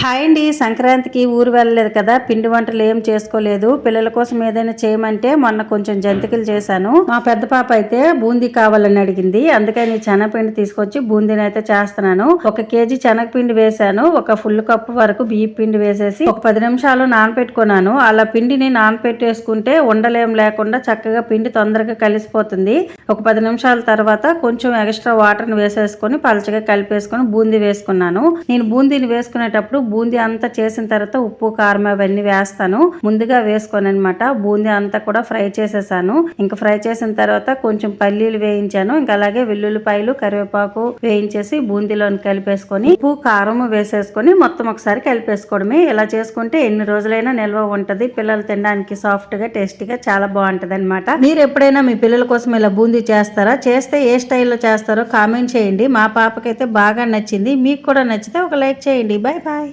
Hi అండి. సంక్రాంతికి ఊరు వెళ్ళలేదు కదా పిండి వంటలు ఏం చేసుకోలేదు. పిల్లల కోసం ఏదైనా చేయమంటే మొన్న కొంచెం జంతికలు చేశాను. మా పెద్ద పాప అయితే బూందీ కావాలని అడిగింది. అందుకని శనగపిండి తీసుకొచ్చి బూందీని అయితే చేస్తున్నాను. ఒక కేజీ శనగపిండి వేశాను. ఒక ఫుల్ కప్పు వరకు బియ్య పిండి వేసేసి ఒక పది నిమిషాలు నానపెట్టుకున్నాను. అలా పిండిని నానపెట్టేసుకుంటే ఉండలేం లేకుండా చక్కగా పిండి తొందరగా కలిసిపోతుంది. ఒక పది నిమిషాల తర్వాత కొంచెం ఎక్స్ట్రా వాటర్ని వేసేసుకొని పలచగా కలిపేసుకొని బూందీ వేసుకున్నాను. నేను బూందీని వేసుకునేటప్పుడు బూందీ అంతా చేసిన తర్వాత ఉప్పు కారం అవన్నీ వేస్తాను. ముందుగా వేసుకొని అనమాట బూందీ అంతా కూడా ఫ్రై చేసేసాను. ఇంకా ఫ్రై చేసిన తర్వాత కొంచెం పల్లీలు వేయించాను. ఇంకా అలాగే వెల్లుల్లిపాయలు కరివేపాకు వేయించేసి బూందీలోని కలిపేసుకొని ఉప్పు కారం వేసేసుకొని మొత్తం ఒకసారి కలిపేసుకోవడమే. ఇలా చేసుకుంటే ఎన్ని రోజులైనా నిల్వ ఉంటది. పిల్లలు తినడానికి సాఫ్ట్గా టేస్టీగా చాలా బాగుంటది అనమాట మీరు ఎప్పుడైనా మీ పిల్లల కోసం ఇలా బూందీ చేస్తారా? చేస్తే ఏ స్టైల్లో చేస్తారో కామెంట్ చేయండి. మా పాపకైతే బాగా నచ్చింది. మీకు కూడా నచ్చితే ఒక లైక్ చేయండి. Bye bye